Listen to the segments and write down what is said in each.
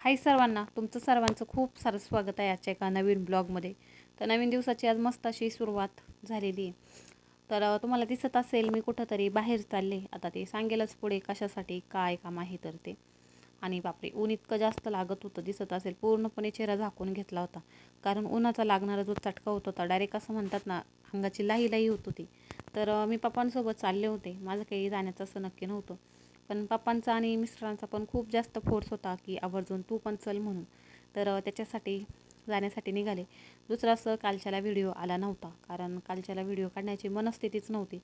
हाय सर्वांना तुमचं सर्वांचं खूप सारं स्वागत आहे आजच्या एका नवीन ब्लॉगमध्ये. तर नवीन दिवसाची आज मस्त अशी सुरुवात झालेली आहे. तर तुम्हाला दिसत असेल मी कुठंतरी बाहेर चालले. आता ते सांगेलच पुढे कशासाठी काय काम आहे तर ते. आणि बापरे ऊन इतकं जास्त लागत होतं दिसत असेल. पूर्णपणे चेहरा झाकून घेतला होता. कारण उन्हाचा लागणारा जो चटका होत होता डायरेक्ट असं म्हणतात ना अंगाची लाही लाही होत होती. तर मी पप्पांसोबत चालले होते. माझं काही जाण्याचं असं नक्की नव्हतं. पण पप्पांचा आणि मिस्टरांचा पण खूप जास्त फोर्स होता की आवर्जून तू पण चल म्हणून. तर त्याच्यासाठी जाण्यासाठी निघाले. दुसरं असं कालच्याला व्हिडिओ आला नव्हता कारण कालच्याला व्हिडिओ काढण्याची मनस्थितीच नव्हती.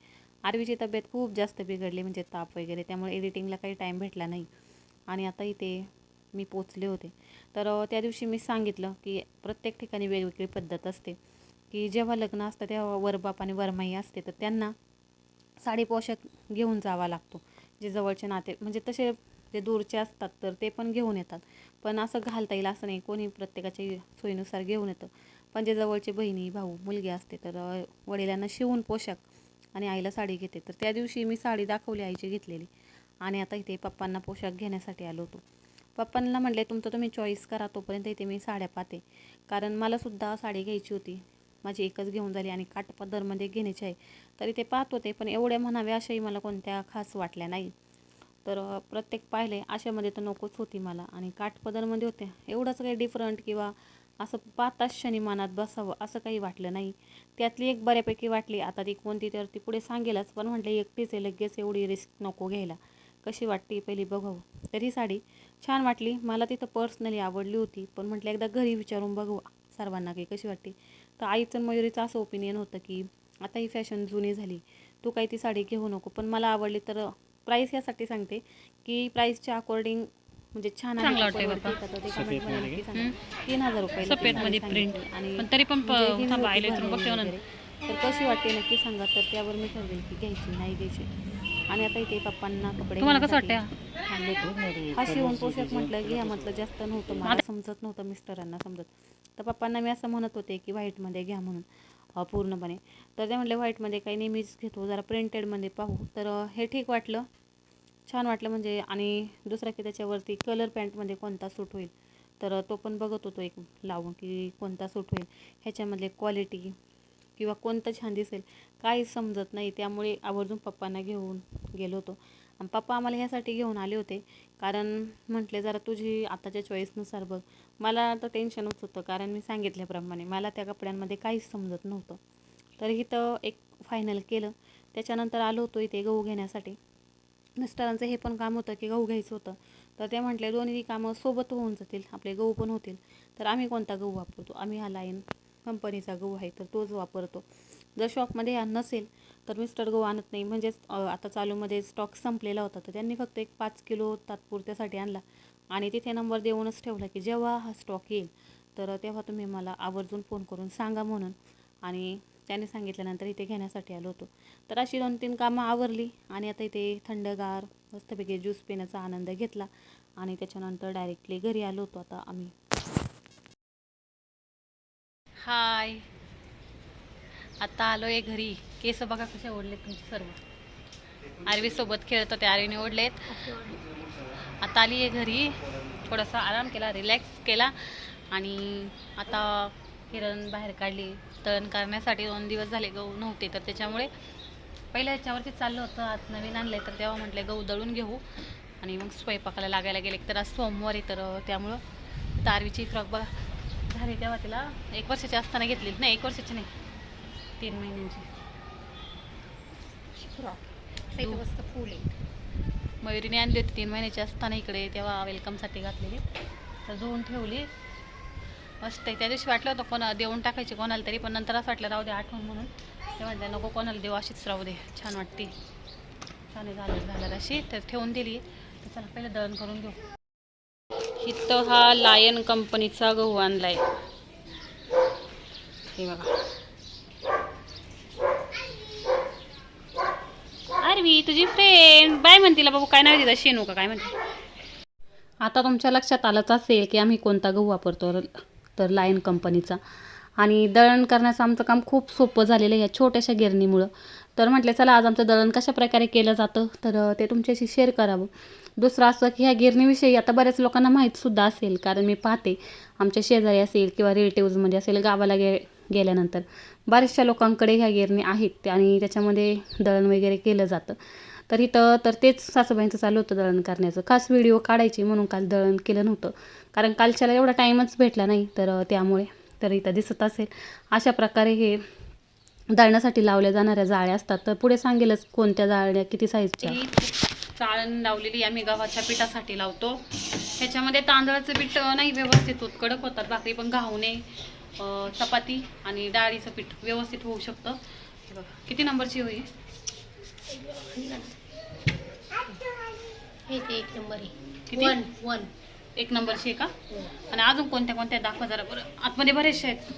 आरवीची तब्येत खूप जास्त बिघडली म्हणजे ताप वगैरे त्यामुळे एडिटिंगला काही टाईम भेटला नाही. आणि आता इथे मी पोचले होते. तर त्या दिवशी मी सांगितलं की प्रत्येक ठिकाणी वेगवेगळी पद्धत असते. की जेव्हा लग्न असतं तेव्हा वरबाप आणि वरमाई असते तर त्यांना साडी पोशाख घेऊन जावा लागतो. जे जवळचे नाते म्हणजे तसे जे दूरचे असतात तर ते पण घेऊन येतात. पण असं घालता येईल असं नाही कोणी प्रत्येकाच्या सोयीनुसार घेऊन येतं. पण जे जवळचे बहिणी भाऊ मुलगी असते तर वडिलांना शिवून पोशाख आणि आईला साडी घेते. तर त्या दिवशी मी साडी दाखवली आईची घेतलेली. आणि आता इथे पप्पांना पोशाख घेण्यासाठी आलो होतो. पप्पांना म्हटले तुमचं तुम्ही चॉईस करा तोपर्यंत इथे मी साड्या पाहते. कारण मला सुद्धा साडी घ्यायची होती. माझी एकच घेऊन झाली आणि काटपदरमध्ये घेण्याची आहे. तरी ते पाहत होते पण एवढ्या म्हणावे अशाही मला कोणत्या खास वाटल्या नाही. तर प्रत्येक पाहिले अशामध्ये तर नकोच होती मला. आणि काठपदरमध्ये होते एवढंच काही डिफरंट किंवा असं पाहताच क्षणी मनात बसावं असं काही वाटलं नाही. त्यातली एक बऱ्यापैकी वाटली आता ती कोणती तर ती पुढे सांगेलच पण म्हटलं एकटीच आहे लगेच एवढी रिस्क नको घ्यायला. कशी वाटते पहिली बघावं? तर ही साडी छान वाटली मला तिथं पर्सनली आवडली होती पण म्हटलं एकदा घरी विचारून बघू सर्वांना की कशी वाटते तर आईचं मयुरीचं असं ओपिनियन होतं की आता ही फॅशन जुनी झाली तू काही ती साडी घेऊ नको. पण मला आवडली तर प्राईस यासाठी सांगते की प्राईसच्या अकॉर्डिंग म्हणजे छान तीन हजार. आणि पण तरी पण म्हणजे तर कशी वाटते नक्की सांगा. तर त्यावर मी ठरवेल की घ्यायची नाही घ्यायची. आणि आता इथे पप्पांना कपडे तुम्हाला कसं घेण्यासाठी आणले होते. हा शिवून पोशाख म्हटलं घ्या म्हटलं जास्त नव्हतं. मला समजत नव्हतं मिस्टरांना समजत. तर पप्पांना मी असं म्हणत होते की व्हाईटमध्ये घ्या म्हणून पूर्णपणे. तर ते म्हटले व्हाईटमध्ये काही नेहमीच घेतो जरा प्रिंटेडमध्ये पाहू. तर हे ठीक वाटलं. छान वाटलं म्हणजे आणि दुसरा की त्याच्यावरती कलर पॅन्टमध्ये कोणता सूट होईल. तर तो पण बघत होतो एक लावून की कोणता सूट होईल. ह्याच्यामधले क्वालिटी किंवा कोणतं छान दिसेल काही समजत नाही. त्यामुळे आवर्जून पप्पांना घेऊन गेलो होतो. पप्पा आम्हाला ह्यासाठी घेऊन आले होते. कारण म्हटले जरा तुझी आताच्या चॉईसनुसार बघ. मला तर टेन्शनच होतं कारण मी सांगितल्याप्रमाणे मला त्या कपड्यांमध्ये काहीच समजत नव्हतं. तर इथं एक फायनल केलं. त्याच्यानंतर आलो होतो इथे गहू घेण्यासाठी. मिस्टरांचं हे पण काम होतं की गहू घ्यायचं होतं. तर ते म्हटले दोन्ही कामं सोबत होऊन जातील. आपले गहू पण होतील. तर आम्ही कोणता गहू वापरतो? आम्ही हा लाईन कंपनीचा गहू आहे तर तोच वापरतो. जर शॉपमध्ये हा नसेल तर मिस्टर गहू आणत नाही. म्हणजेच आता चालूमध्ये स्टॉक संपलेला होता. तर त्यांनी फक्त एक पाच किलो तात्पुरत्यासाठी आणला. आणि तिथे नंबर देऊनच ठेवला की जेव्हा हा स्टॉक येईल तर तेव्हा तुम्ही मला आवर्जून फोन करून सांगा म्हणून. आणि त्याने सांगितल्यानंतर इथे घेण्यासाठी आलो होतो. तर अशी दोन तीन कामं आवरली. आणि आता इथे थंडगार मस्तपैकी ज्यूस पिण्याचा आनंद घेतला. आणि त्याच्यानंतर डायरेक्टली घरी आलो होतो. आता आम्ही. हाय आता आलो आहे घरी. केस बघा कसे ओढलेत तुमचे सर्व. आरवी सोबत खेळत होते आरवीने ओढलेत. आता आली आहे घरी. थोडासा आराम केला रिलॅक्स केला. आणि आता हिरण बाहेर काढली. तळण करण्यासाठी दोन दिवस झाले गहू नव्हते तर त्याच्यामुळे पहिल्या ह्याच्यावरती चाललं होतं. आज नवीन आणलं तर तेव्हा म्हटलं गहू दळून घेऊ. आणि मग स्वयंपाकाला लागायला गेले तर आज सोमवार आहे तर त्यामुळं तारवीची फ्रॉक बघा. झाली तेव्हा तिला एक वर्षाची असताना घेतली. नाही एक वर्षाची नाही. तीन महिन्यांची. इथं मस्त फुल आहे. मयुरीने आणली होती तीन महिन्याची असताना इकडे तेव्हा वेलकमसाठी घातलेली. तर धुवून ठेवली. मस्त आहे. त्या दिवशी वाटलं होतं कोणा देऊन टाकायची कोणाला तरी पण नंतर असं वाटलं राहू दे आठवण म्हणून. ते म्हटलं नको कोणाला देऊ अशीच राहू दे. छान वाटते. छान आहे, झालं झालं अशी तर ठेवून दिली. तर चला पहिलं दळण करून घेऊ. इथं हा लायन कंपनीचा गहू आणलाय. हे बघा. आरवी तुझी फ्रेंड बाय म्हणतील बाबू काय नाही तिथं शेनू का काय म्हणते? आता तुमच्या लक्षात आलंच असेल की आम्ही कोणता गहू वापरतो तर लायन कंपनीचा आणि दळण करण्याचं आमचं काम खूप सोपं झालेलं आहे या छोट्याशा गिरणीमुळं. तर म्हटलं चला आज आमचं दळण कशा प्रकारे केलं जातं तर ते तुमच्याशी शेअर करावं. दुसरं असं की ह्या गिरणीविषयी आता बऱ्याच लोकांना माहीतसुद्धा असेल कारण मी पाहते. आमच्या शेजारी असेल किंवा रिलेटिव्जमध्ये असेल गावाला गे गेल्यानंतर. बऱ्याचशा लोकांकडे ह्या गिरणी आहेत आणि त्याच्यामध्ये दळण वगैरे केलं जातं. तर इथं तर तेच सासूबाईंचं चालू होतं दळण करण्याचं. खास व्हिडिओ काढायची म्हणून काल दळण केलं नव्हतं. कारण कालच्याला एवढा टाईमच भेटला नाही तर त्यामुळे तर इथं दिसत असेल. अशा प्रकारे हे दळण्यासाठी लावल्या जाणाऱ्या जाळ्या असतात. तर पुढे सांगेलच कोणत्या जाळ्या किती साईजच्या चाळण लावलेली आम्ही गव्हाच्या पिठासाठी लावतो. ह्याच्यामध्ये तांदळाचं पीठ नाही व्यवस्थित होत कडक होतात भाकरी पण घावणे नये. चपाती आणि डाळीचं पीठ व्यवस्थित होऊ शकतं. हे बघा किती नंबरची होई? हे ते एक नंबर किती? One one. एक नंबरची आहे का? आणि अजून कोणत्या कोणत्या? दाखवा जरा बरं. आतमध्ये बरेचसे आहेत.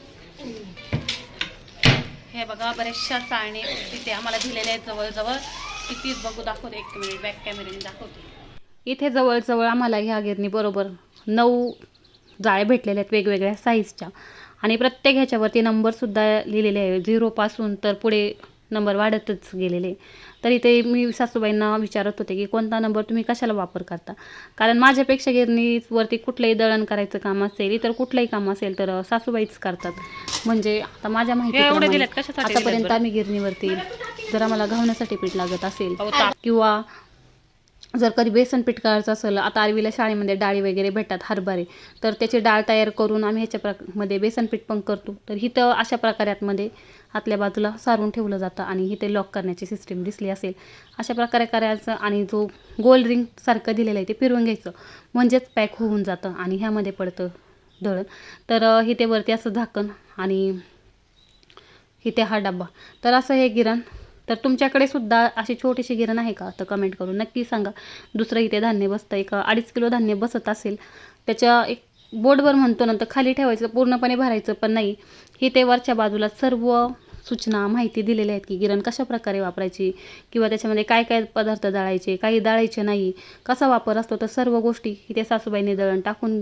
हे बघा बऱ्याचशा चाळणे तिथे आम्हाला दिलेल्या आहेत जवळजवळ. किती बघू दाखवते एक मिनिट बॅक कॅमेऱ्याने दाखवते. इथे जवळजवळ आम्हाला ह्या गिरणी बरोबर नऊ जाळ्या भेटलेल्या आहेत वेगवेगळ्या साईजच्या आणि प्रत्येक ह्याच्यावरती नंबरसुद्धा लिहिलेले आहे. झिरोपासून तर पुढे नंबर वाढतच गेलेले तर इथे मी सासूबाईंना विचारत होते की कोणता नंबर तुम्ही कशाला वापर करता? कारण माझ्यापेक्षा गिरणीवरती कुठलंही दळण करायचं काम असेल इतर कुठलंही काम असेल तर सासूबाईच करतात. म्हणजे आता माझ्या माहिती आतापर्यंत? आम्ही गिरणीवरती जर आम्हाला घावण्यासाठी पीठ लागत असेल किंवा जर कधी बेसन पीठ करायचं असेल आता आरवीला शाळेमध्ये डाळी वगैरे भेटतात हरभरे तर त्याची डाळ तयार करून आम्ही ह्याच्या प्रमध्ये बेसन पीठ पण करतो. तर इथं अशा प्रकारे आतमध्ये आतल्या बाजूला सारून ठेवलं जातं आणि हिथे लॉक करण्याची सिस्टीम दिसली असेल. अशा प्रकारे करायचं आणि जो गोल रिंग सारखं दिलेलं आहे ते फिरवून घ्यायचं. म्हणजेच पॅक होऊन जातं आणि ह्यामध्ये पडतं दळण. तर अ, वरती असं झाकण आणि इथे हा डब्बा. तर असं हे गिरण तर तुमच्याकडे सुद्धा अशी छोटीशी गिरण आहे का? तर कमेंट करून नक्की सांगा. दुसरं इथे धान्य बसतं एक अडीच किलो धान्य बसत असेल त्याच्या एक बोर्डवर म्हणतो नंतर खाली ठेवायचं पूर्णपणे भरायचं पण नाही. ही ते वरच्या बाजूला सर्व सूचना माहिती दिलेल्या आहेत की गिरण कशा प्रकारे वापरायची किंवा त्याच्यामध्ये काय काय पदार्थ दळायचे काही दळायचे नाही कसा वापर असतो तर सर्व गोष्टी इथे सासूबाईने दळण टाकून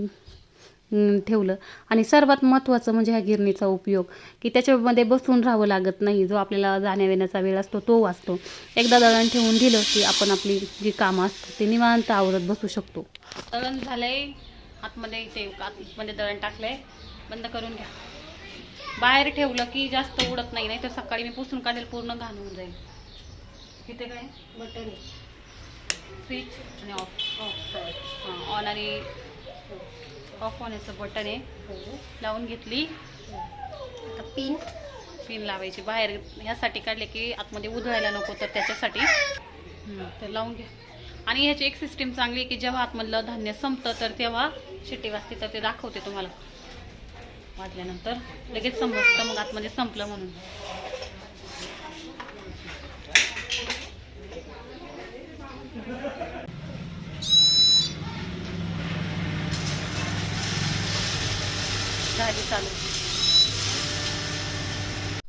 ठेवलं. आणि सर्वात महत्त्वाचं म्हणजे ह्या गिरणीचा उपयोग की त्याच्यामध्ये बसून राहावं लागत नाही. जो आपल्याला जाण्यायेण्याचा वेळ असतो तो वाचतो. एकदा दळण ठेवून दिलं की आपण आपली जी कामं असतात ते निवांत आवरत बसू शकतो. दळण झालंय. आतमध्ये इथे आतमध्ये दळण टाकलंय. बंद करून घ्या. बाहेर ठेवलं की जास्त उडत नाही नाही तर सकाळी मी पुसून काढेल पूर्ण घाण होऊन जाईल. इथे काय? बटन. स्विच आणि ऑफ. ऑफ. ऑन आणि ऑफ होण्याचं बटन आहे. लावून घेतली. आता पिन पिन लावायची. बाहेर ह्यासाठी काढले की आतमध्ये उधळायला नको तर त्याच्यासाठी. तर लावून घ्या आणि ह्याची एक सिस्टीम चांगली आहे की जेव्हा आतमधलं धान्य संपतं तर तेव्हा शिट्टी वाजते तर ते दाखवते तुम्हाला. वाजल्यानंतर लगेच समजतं मग आतमध्ये संपलं म्हणून. झाली चालू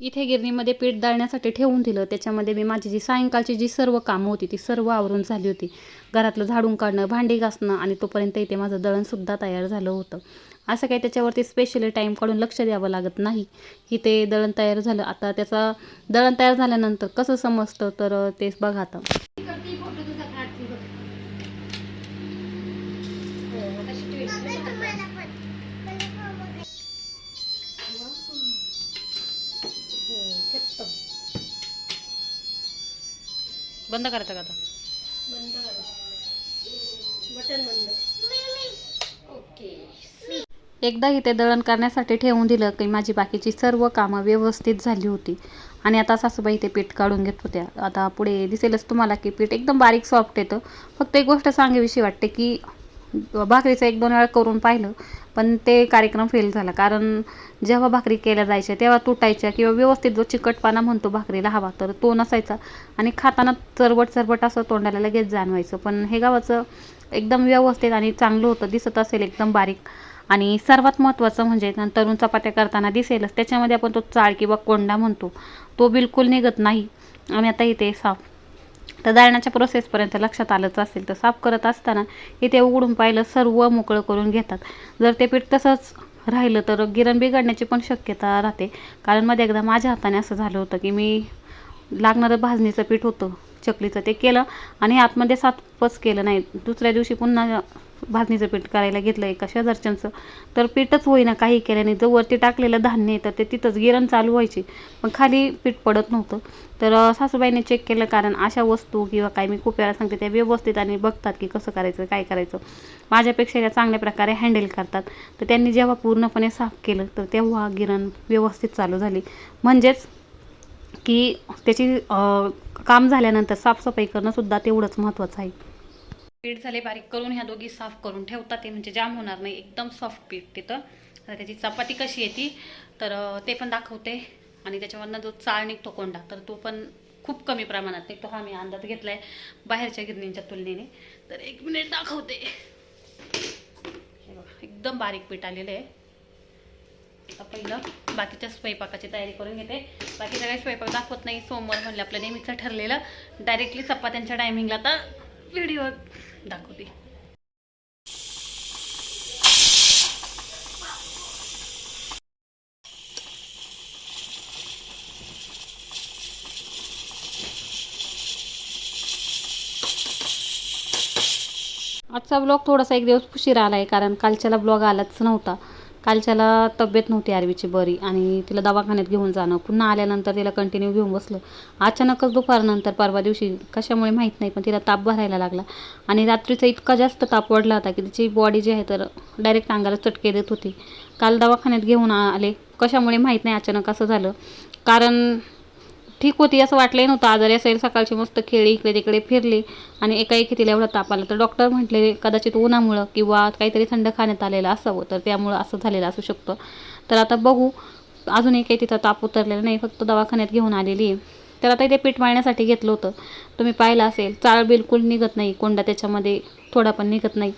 इथे गिरणीमध्ये पीठ दळण्यासाठी ठेवून दिलं. त्याच्यामध्ये मी माझी जी सायंकाळची जी सर्व कामं होती ती सर्व आवरून झाली होती. घरातलं झाडून काढणं भांडी घासणं आणि तोपर्यंत इथे माझं दळणसुद्धा तयार झालं होतं. असं काही त्याच्यावरती स्पेशली टाईम काढून लक्ष द्यावं लागत नाही. इथे दळण तयार झालं. आता त्याचा दळण तयार झाल्यानंतर कसं समजतं? तर तेच बघा आता. बंद करायचं का आता? बंद करा बटन बंद. ओके. एकदा इथे दळण करण्यासाठी ठेवून दिलं की माझी बाकीची सर्व कामं व्यवस्थित झाली होती. आणि आता सासूबाई इथे पीठ काढून घेत होत्या. आता पुढे दिसेलच तुम्हाला की पीठ एकदम बारीक सॉफ्ट येतं. फक्त एक गोष्ट सांगावीशी वाटते की भाकरीचं एक दोन वेळा करून पाहिलं पण ते कार्यक्रम फेल झाला. कारण जेव्हा भाकरी केल्या जायच्या तेव्हा तुटायच्या किंवा व्यवस्थित जो चिकटपणा म्हणतो भाकरीला हवा तर तो नसायचा. आणि खाताना चरबट चरबट असं तोंडाला लगेच जाणवायचं. पण हे गावाचं एकदम व्यवस्थित आणि चांगलं होतं दिसत असेल एकदम बारीक. आणि सर्वात महत्त्वाचं म्हणजे तरुण चपात्या करताना दिसेलच. त्याच्यामध्ये आपण तो चाळ किंवा कोंडा म्हणतो तो बिलकुल निघत नाही. आणि आता इथे साफ तर दळण्याच्या प्रोसेसपर्यंत लक्षात आलंच असेल तर साफ करत असताना इथे उघडून पाहिलं सर्व मोकळं करून घेतात. जर ते पीठ तसंच राहिलं तर गिरण बिघडण्याची पण शक्यता राहते. कारण मध्ये एकदा माझ्या हाताने असं झालं होतं की मी लागणारं भाजणीचं पीठ होतं. चकलीचं ते केलं आणि आतमध्ये सातपच केलं नाही. दुसऱ्या दिवशी पुन्हा भाजणीचं पीठ करायला घेतलं एका शेजारच्यांचं. तर पीठच होईना काही केल्याने जो वरती टाकलेलं धान्य तर ते तिथंच गिरण चालू व्हायचे. पण खाली पीठ पडत नव्हतं. तर सासूबाईने चेक केलं कारण अशा वस्तू किंवा काय मी खूप वेळा सांगते त्या व्यवस्थित आणि बघतात की कसं करायचं काय करायचं. माझ्यापेक्षा त्या चांगल्या प्रकारे हँडल करतात. तर त्यांनी जेव्हा पूर्णपणे साफ केलं तर तेव्हा गिरण व्यवस्थित चालू झाली. म्हणजेच की त्याची काम झाल्यानंतर साफसफाई करणंसुद्धा तेवढंच महत्त्वाचं आहे. पीठ झाले बारीक करून ह्या दोघी साफ करून ठेवतात ते म्हणजे जाम होणार नाही एकदम सॉफ्ट पीठ तिथं. त्याची चपाती कशी येते तर ते पण दाखवते. आणि त्याच्यामधनं जो चाळ निघतो कोंडा तर तो पण खूप कमी प्रमाणात निघतो हा मी अंदाज घेतला आहे बाहेरच्या गिरणींच्या तुलनेने. तर एक मिनिट दाखवते. हे एकदम बारीक पीठ आलेलं आहे. आता पहिलं बाकीच्या स्वयंपाकाची तयारी करून घेते. बाकीचा काही स्वयंपाक दाखवत नाही. सोमवार म्हणलं आपलं नेहमीचं ठरलेलं. डायरेक्टली चपात्यांच्या टायमिंगला आता व्हिडिओ दाखवते. आजचा ब्लॉग थोडासा एक दिवस उशीर आला आहे कारण कालच्याला ब्लॉग आलाच नव्हता. कालच्याला तब्येत नव्हती आरवीची बरी आणि तिला दवाखान्यात घेऊन जाणं. पुन्हा आल्यानंतर तिला कंटिन्यू घेऊन बसलं. अचानकच दुपारनंतर परवा दिवशी कशामुळे माहीत नाही पण तिला ताप भरायला लागला. आणि रात्रीचा इतका जास्त ताप वाढला होता की तिची बॉडी जी आहे तर डायरेक्ट अंगाला चटके देत होती. काल दवाखान्यात घेऊन आले. कशामुळे माहीत नाही अचानक असं झालं. कारण ठीक होती असं वाटलंही नव्हतं. आजारी असेल सकाळची मस्त खेळली इकडे तिकडे फिरली आणि एकाएकी तिला एवढा ताप आला. तर डॉक्टर म्हटले कदाचित उन्हामुळं किंवा काहीतरी थंड खाण्यात आलेलं असावं तर त्यामुळं असं झालेलं असू शकतं. तर आता बघू. अजूनही काही तिचा ताप उतरलेला नाही फक्त दवाखान्यात घेऊन आलेली आहे. तर आता इथे पीठ मळण्यासाठी घेतलं होतं. तुम्ही पाहिलं असेल चाळ बिलकुल निघत नाही कोंडा त्याच्यामध्ये थोडा पण निघत नाही.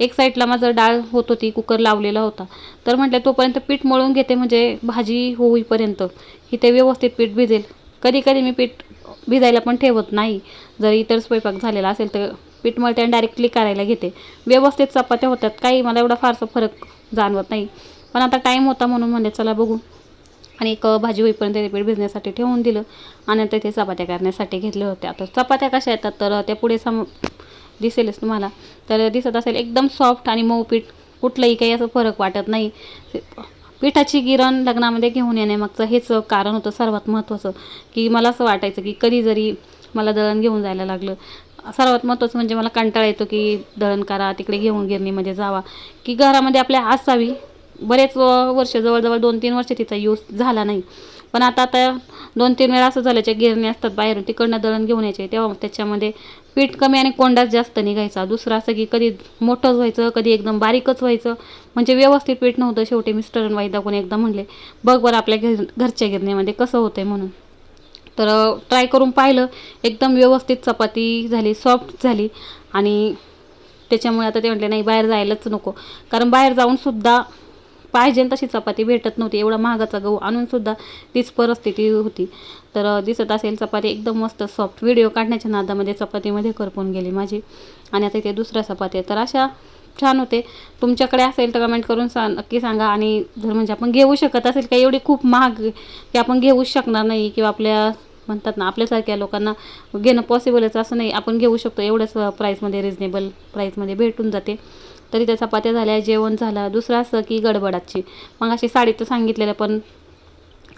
एक साईडला माझं डाळ होत होती कुकर लावलेला होता. तर म्हटलं तोपर्यंत पीठ मळून घेते म्हणजे भाजी होईपर्यंत. की ते व्यवस्थित पीठ भिजेल. कधी कधी मी पीठ भिजायला पण ठेवत नाही. जर इतर स्वयंपाक झालेला असेल तर पीठ मळते आणि डायरेक्टली करायला घेते. व्यवस्थित चपात्या होत्यात काही मला एवढा फारसा फरक जाणवत नाही. पण आता टाईम होता म्हणून म्हणजे चला बघू. आणि एक भाजी होईपर्यंत ते पीठ भिजण्यासाठी ठेवून दिलं. आणि आता ते चपात्या करण्यासाठी घेतले होते. आता चपात्या कशा येतात तर त्या पुढे सम दिसेलच तुम्हाला. तर दिसत असेल एकदम सॉफ्ट आणि मऊ पीठ. कुठलंही काही असं फरक वाटत नाही. पिठाची गिरण लग्नामध्ये घेऊन येण्यामागचं हेच कारण होतं सर्वात महत्त्वाचं. की मला असं वाटायचं की कधी जरी मला दळण घेऊन जायला लागलं सर्वात महत्त्वाचं म्हणजे मला कंटाळा येतो की दळण करा तिकडे घेऊन गिरणीमध्ये जावा. की घरामध्ये आपल्या असावी. बरेच वर्ष जवळजवळ दोन तीन वर्ष तिचा यूज झाला नाही. पण आता आता दोन तीन वेळा असं झाल्याच्या गिरणी असतात बाहेरून तिकडनं दळण घेऊन यायचे तेव्हा त्याच्यामध्ये पीठ कमी आणि कोंडाच जास्त निघायचा. दुसरं असं की कधी मोठंच व्हायचं कधी एकदम बारीकच व्हायचं. म्हणजे व्यवस्थित पीठ नव्हतं शेवटी मिस्टर वाई दाखवून एकदा म्हणले बघ बरं आपल्या घर घरच्या गिरणीमध्ये कसं होतंय म्हणून. तर ट्राय करून पाहिलं. एकदम व्यवस्थित चपाती झाली सॉफ्ट झाली. आणि त्याच्यामुळे आता ते म्हटले नाही बाहेर जायलाच नको. कारण बाहेर जाऊन सुद्धा पाहिजे तशी चपाती भेटत नव्हती. एवढा महागाचा गहू आणून सुद्धा तीच परिस्थिती होती. तर दिसत असेल चपाती एकदम मस्त सॉफ्ट व्हिडिओ काढण्याच्या नादामध्ये चपातीमध्ये करपून गेली माझी. आणि आता इथे दुसऱ्या चपाती तर अशा छान होते. तुमच्याकडे असेल तर कमेंट करून सा नक्की सांगा. आणि जर म्हणजे आपण घेऊ शकत असेल का एवढी खूप महाग की आपण घेऊच शकणार नाही किंवा आपल्या म्हणतात ना आपल्यासारख्या लोकांना घेणं पॉसिबलच असं नाही. आपण घेऊ शकतो. एवढंच प्राईसमध्ये रिजनेबल प्राईसमध्ये भेटून जाते. तरी त्या चपात्या झाल्या जेवण झालं. दुसरं असं की गडबडाची. मग अशी साडी तर सांगितलेलं पण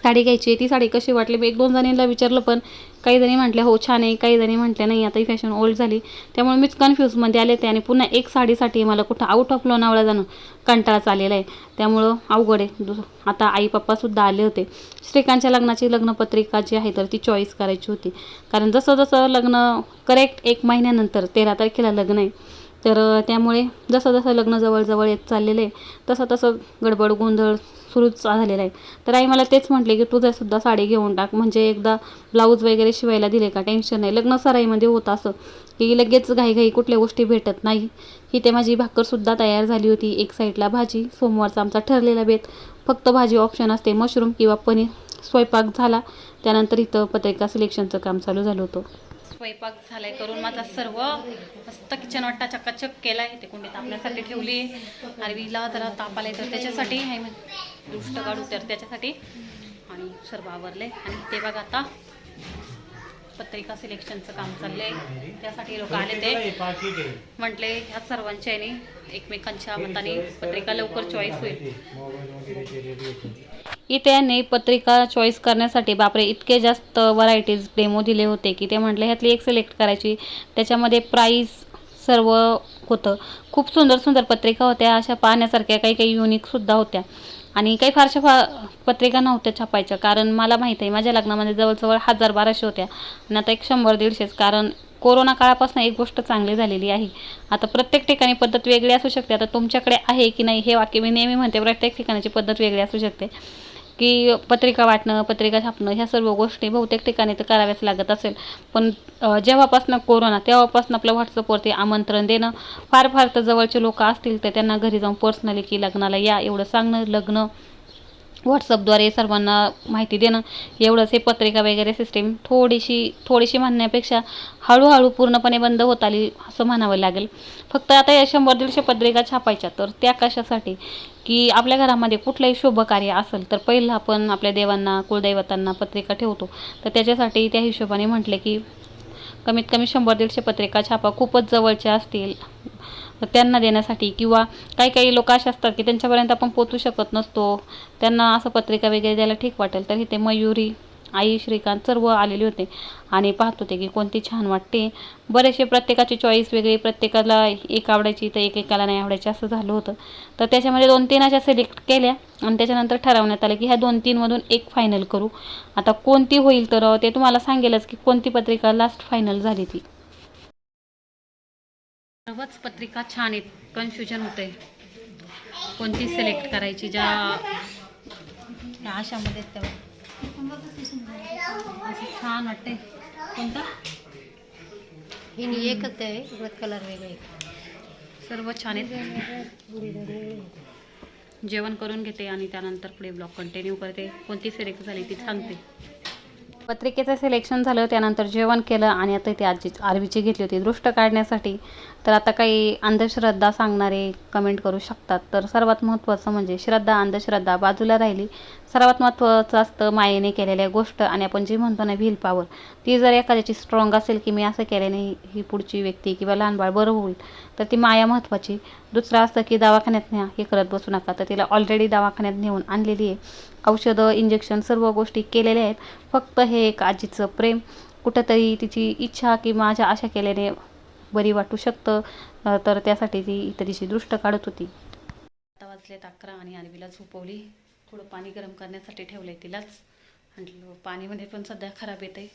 साडी घ्यायची ती साडी कशी वाटली? मी एक दोन जणींना विचारलं पण काही जणी म्हटल्या हो छान आहे. काही जणी म्हटल्या नाही आता ही फॅशन ओल्ड झाली. त्यामुळे मीच कन्फ्यूजमध्ये आले ते आणि पुन्हा एक साडीसाठी मला कुठं आउट ऑफ लोणावळा जाणं कंटाळाच आलेला आहे. त्यामुळं अवघड आहे. दुस आता आई पप्पासुद्धा आले होते. श्रीकांतच्या लग्नाची लग्नपत्रिका जी आहे तर ती चॉईस करायची होती. कारण जसं जसं लग्न करेक्ट एक महिन्यानंतर तेरा तारखेला लग्न आहे तर त्यामुळे जसं जसं लग्न जवळजवळ येत चाललेलं आहे तसं तसं गडबड गोंधळ सुरूच झालेला आहे. तर आई मला तेच म्हटले की तुझ्यासुद्धा साडी घेऊन टाक म्हणजे एकदा ब्लाऊज वगैरे शिवायला दिले का? टेन्शन नाही. लग्न सराईमध्ये होतं असं की लगेच घाईघाई कुठल्या गोष्टी भेटत नाही. ही ते माझी भाकरसुद्धा तयार झाली होती. एक साईडला भाजी सोमवारचा आमचा ठरलेला बेत. फक्त भाजी ऑप्शन असते मशरूम किंवा पनीर. स्वयंपाक झाला. त्यानंतर इथं पत्रिका सिलेक्शनचं काम चालू झालं होतं. स्वयंपाक झालाय करून माझा सर्व मस्त किचन वाटा चकाचक केलाय. ते कुंडी तापण्यासाठी ठेवली. आरवीला जरा ताप आलाय तर त्याच्यासाठी आहे मी. दुष्ट काढू तर त्याच्यासाठी. आणि सर्व आवरले आणि ते बघा आता पत्रिका सिलेक्शनचं काम चाललंय. त्यासाठी लोक आले ते. म्हटले ह्या सर्वांच्या याने एकमेकांच्या मताने पत्रिका लवकर चॉईस होईल. इथे यांनी पत्रिका चॉईस करण्यासाठी बापरे इतके जास्त व्हरायटीज डेमो दिले होते की ते म्हटले ह्यातली एक सिलेक्ट करायची. त्याच्यामध्ये प्राईस सर्व होतं. खूप सुंदर सुंदर पत्रिका होत्या. अशा पाहण्यासारख्या काही काही युनिकसुद्धा होत्या. आणि काही फारशा फा पत्रिका नव्हत्या छापायच्या. कारण मला माहीत आहे माझ्या लग्नामध्ये जवळजवळ हजार बाराशे होत्या. आणि आता एक शंभर दीडशेच. कारण कोरोना काळापासून एक गोष्ट चांगली झालेली आहे. आता प्रत्येक ठिकाणी पद्धत वेगळी असू शकते. आता तुमच्याकडे आहे की नाही हे वाक्य मी नेहमी म्हणते प्रत्येक ठिकाणाची पद्धत वेगळी असू शकते. की पत्रिका वाटणं पत्रिका छापणं ह्या सर्व गोष्टी बहुतेक ठिकाणी तर कराव्याच लागत असेल. पण जेव्हापासनं कोरोना तेव्हापासून आपलं व्हॉट्सअपवरती आमंत्रण देणं फार फार तर जवळचे लोक असतील तर त्यांना घरी जाऊन पर्सनली की लग्नाला या एवढं सांगणं लग्न व्हॉट्सअपद्वारे सर्वांना माहिती देणं एवढंच हे पत्रिका वगैरे सिस्टीम थोडीशी थोडीशी म्हणण्यापेक्षा हळूहळू पूर्णपणे बंद होत आली असं म्हणावं लागेल. फक्त आता या शंभर दीडशे पत्रिका छापायच्या तर त्या कशासाठी? की आपल्या घरामध्ये कुठलंही शुभ कार्य असेल तर पहिलं आपण आपल्या देवांना कुलदैवतांना पत्रिका ठेवतो. तर त्याच्यासाठी त्या हिशोबाने म्हटले की कमीत कमी शंभर दीडशे पत्रिका छापा. खूपच जवळच्या असतील. त्यांना देण्यासाठी किंवा काही काही लोक असे असतात की त्यांच्यापर्यंत आपण पोचू शकत नसतो. त्यांना असं पत्रिका वगैरे द्यायला ठीक वाटेल. तर इथे मयुरी आई श्रीकांत सर्व आलेले होते. आणि पाहत होते की कोणती छान वाटते. बरेचसे प्रत्येकाची चॉईस वेगळी प्रत्येकाला एक आवडायची तर एक एकाला नाही आवडायची असं झालं होतं. तर त्याच्यामध्ये दोन तीन अशा सिलेक्ट केल्या आणि त्याच्यानंतर ठरवण्यात आलं की ह्या दोन तीनमधून एक फायनल करू. आता कोणती होईल तर ते तुम्हाला सांगेलच की कोणती पत्रिका लास्ट फायनल झाली ती. सर्वच पत्रिका छान आहेत. कन्फ्युजन होते कोणती सिलेक्ट करायची? ज्या तेव्हा. असं छान वाटते कोणता? ही नी एकच आहे परत कलर वेगळे सर्व छान आहेत. जेवण करून घेते आणि त्यानंतर पुढे ब्लॉग कंटिन्यू करते. कोणती सिलेक्ट झाली ती सांगते. पत्रिकेचं सिलेक्शन झालं त्यानंतर जेवण केलं आणि आता ती आजी आरवीची घेतली होती. दृष्ट काढण्यासाठी तर आता काही अंधश्रद्धा सांगणारे कमेंट करू शकतात. तर सर्वात महत्त्वाचं म्हणजे श्रद्धा अंधश्रद्धा बाजूला राहिली. सर्वात महत्त्वाचं असतं मायेने केलेल्या गोष्ट आणि आपण जी म्हणतो ना व्हील पॉवर ती जर एखाद्याची स्ट्रॉंग असेल की मी असं केल्याने ही पुढची व्यक्ती किंवा लहान बाळ बरं होईल तर ती माया महत्त्वाची. दुसरं असतं की दवाखान्यात न्या हे करत बसू नका. तर तिला ऑलरेडी दवाखान्यात नेऊन आणलेली आहे. औषधं इंजेक्शन सर्व गोष्टी केलेल्या आहेत. फक्त हे एक आजीचं प्रेम. कुठंतरी तिची इच्छा की माझ्या अशा केल्याने बरी वाटू शकतं. तर त्यासाठी ती इथं दृष्ट काढत होती. आता वाजलेत अकरा आणि आरवीला झोपवली थोडं पाणी गरम करण्यासाठी ठेवलं आहे तिलाच. म्हटलं पाणीमध्ये पण सध्या खराब येते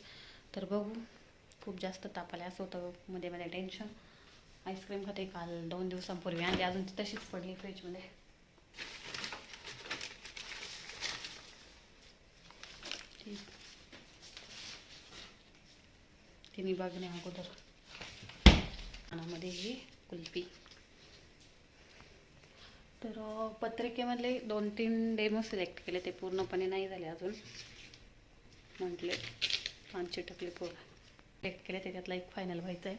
तर बघू. खूप जास्त ताप असं होतं. मध्ये मध्ये टेन्शन आईस्क्रीम खाते काल. दोन दिवसांपूर्वी आणली. अजून ती तशीच पडली फ्रीजमध्ये ठीक. तिने बघण्या अगोदर. पानामध्ये ही कुल्फी. तर पत्रिकेमधले दोन तीन डेमो सिलेक्ट केले. ते पूर्णपणे नाही झाले अजून. म्हटले पाचशे चिटकले पूर्ण सिलेक्ट केले त्याच्यातला एक फायनल व्हायचा आहे.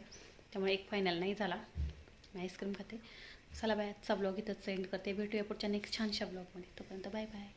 त्यामुळे एक फायनल नाही झाला. मी आईस्क्रीम खाते. चला बाय आजचा ब्लॉग इथंच सेंड करते. भेटूया पुढच्या नेक्स्ट छानशा ब्लॉगमध्ये तोपर्यंत बाय बाय